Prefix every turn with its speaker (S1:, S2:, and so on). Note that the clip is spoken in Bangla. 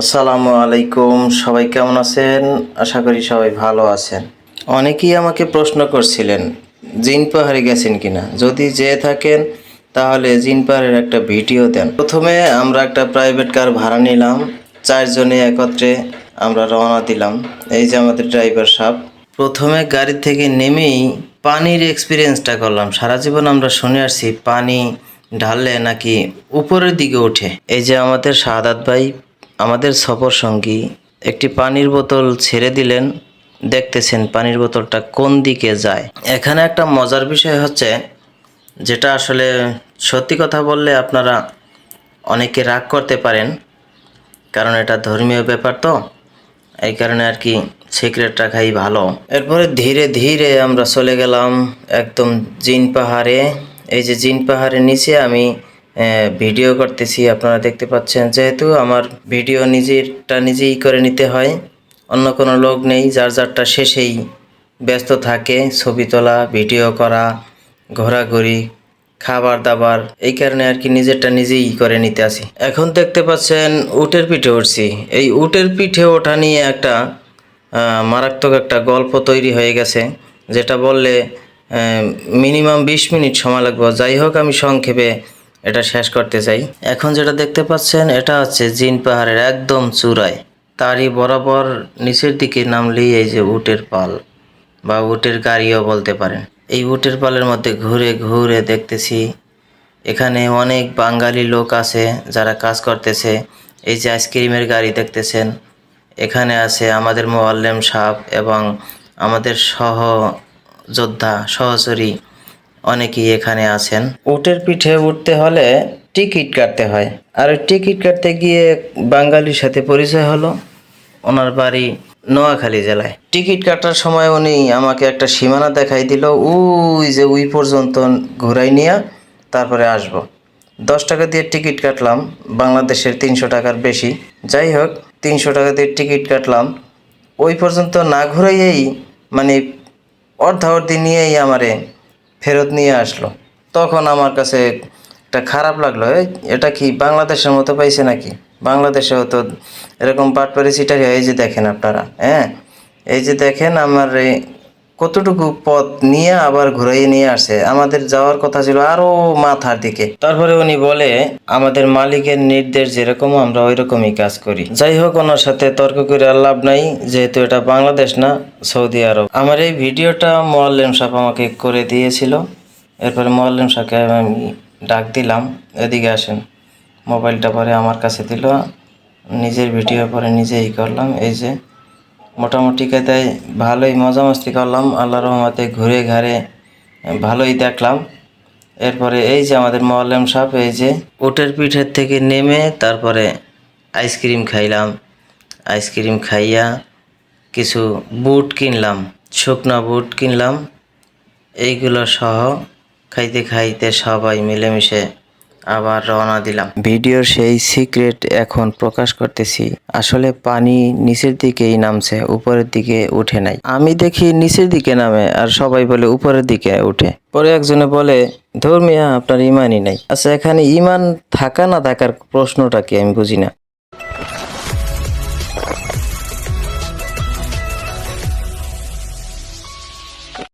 S1: আসসালামু আলাইকুম, সবাই কেমন আছেন? আশা করি সবাই ভালো আছেন। অনেকেই আমাকে প্রশ্ন করছিলেন, জিন পাহাড়ে গেছেন কিনা? যদি যেয়ে থাকেন, তাহলে জিন পাহাড়ের একটা ভিডিও দেন। প্রথমে আমরা একটা প্রাইভেট কার ভাড়া নিলাম, চারজনে একত্রে আমরা রওনা দিলাম। এই যে আমাদের ড্রাইভার সাহেব। প্রথমে গাড়ি থেকে নেমেই পানির এক্সপিরিয়েন্সটা করলাম। সারা জীবন আমরা শুনে আসছি, পানি ঢাললে নাকি উপরের দিকে ওঠে। এই যে আমাদের শাহাদাত ভাই আমাদের সফর সঙ্গী একটি পানির বোতল ছেড়ে দিলেন। দেখতেছেন পানির বোতলটা কোন দিকে যায়। এখানে একটা মজার বিষয় হচ্ছে, যেটা আসলে সত্যি কথা বললে আপনারা অনেকে রাগ করতে পারেন, কারণ এটা ধর্মীয় ব্যাপার তো। এই কারণে আর কি সিক্রেট রাখাই ভালো। এরপরে ধীরে ধীরে আমরা চলে গেলাম একদম জিন পাহাড়ে। এই যে জিন পাহাড়ের নিচে আমি ভিডিও করতেছি। আপনারা দেখতে পাচ্ছেন, যেহেতু আমার ভিডিও নিজেরটা নিজেই করে নিতে হয়, অন্য কোনো লোক নেই, যার যারটা শেষেই ব্যস্ত থাকে, ছবি তোলা, ভিডিও করা, ঘোরাঘুরি খাবার দাবার এই কারণে আর কি নিজেরটা নিজেই করে নিতে আসি। এখন দেখতে পাচ্ছেন, উটের পিঠে উঠছি। এই উটের পিঠে ওঠা নিয়ে একটা মারাত্মক একটা গল্প তৈরি হয়ে গেছে, যেটা বললে মিনিমাম বিশ মিনিট সময় লাগবে। যাই হোক, আমি সংক্ষেপে এটা শেষ করতে চাই। এখন যেটা দেখতে পাচ্ছেন, এটা হচ্ছে জিন পাহাড়ের একদম চূড়ায়। তারই বরাবর নিচের দিকে নামলেই এই যে উটের পাল, বা উটের গাড়িও বলতে পারেন। এই উটের পালের মধ্যে ঘুরে ঘুরে দেখতেছি, এখানে অনেক বাঙালি লোক আছে যারা কাজ করতেছে। এই যে আইসক্রিমের গাড়ি দেখতেছেন, এখানে আছে আমাদের মোয়াল্লেম সাহ এবং আমাদের সহ যোদ্ধা সহচরী অনেকেই এখানে আছেন। উটের পিঠে উঠতে হলে টিকিট কাটতে হয়। আর টিকিট কাটতে গিয়ে বাঙালির সাথে পরিচয় হলো ওনার বাড়ি নোয়াখালী জেলায়। টিকিট কাটার সময় উনি আমাকে একটা সীমানা দেখাই দিল, ওই যে ওই পর্যন্ত ঘুরাই নিয়ে তারপরে আসব। দশ টাকা দিয়ে টিকিট কাটলাম, বাংলাদেশের তিনশো টাকার বেশি। যাই হোক, তিনশো টাকা দিয়ে টিকিট কাটলাম। ওই পর্যন্ত না ঘুরাইয়েই মানে অর্ধাঅর্ধি নিয়েই আমারে ফেরত নিয়ে আসলো। তখন আমার কাছে একটা খারাপ লাগল এটা কি বাংলাদেশের মতো পাইছে নাকি? বাংলাদেশেও তো এরকম পাটপাড়ি সিটারি এই যে দেখেন আপনারা হ্যাঁ এই যে দেখেন আমার এই কতটুকু পথ নিয়ে আবার ঘুরাইয়ে নিয়ে আসে? আমাদের যাওয়ার কথা ছিল আরও মাথার দিকে। তারপরে উনি বলে, আমাদের মালিকের নির্দেশ যেরকম, আমরা ওই রকমই কাজ করি। যাই হোক, ওনার সাথে তর্ক করে আর লাভ নাই, যেহেতু এটা বাংলাদেশ না, সৌদি আরব। আমার এই ভিডিওটা মোয়াল্লেম সাহেব আমাকে করে দিয়েছিল। এরপরে মোয়াল্লেম সাহেবকে আমি ডাক দিলাম, এদিকে আসেন। মোবাইলটা পরে আমার কাছে দিল, নিজের ভিডিও পরে নিজেই করলাম, এই যে মোটামুটি কায়দায় ভালোই মজা মস্তি করলাম আল্লাহ রহমতে ঘুরে ঘাড়ে ভালোই দেখলাম। এরপরে এই যে আমাদের মোয়াল্লেম সাহেব, এই যে উটের পিঠের থেকে নেমে তারপরে আইসক্রিম খাইলাম। আইসক্রিম খাইয়া কিছু বুট কিনলাম, শুকনা বুট কিনলাম। এইগুলো সহ খাইতে খাইতে সবাই মিলেমিশে আবার রওনা দিলাম। ভিডিওর সেই সিক্রেট এখন প্রকাশ করতেছি। আসলে পানি নিচের দিকেই নামছে, উপরের দিকে উঠে নাই। আমি দেখি নিচের দিকে নামে আর সবাই বলে উপরের দিকে উঠে। পরে একজনে বলে ধর্মিয়া আপনার ইমানই নাই। আচ্ছা এখানে ইমান থাকা না থাকার প্রশ্নটা কি? আমি বুঝি না।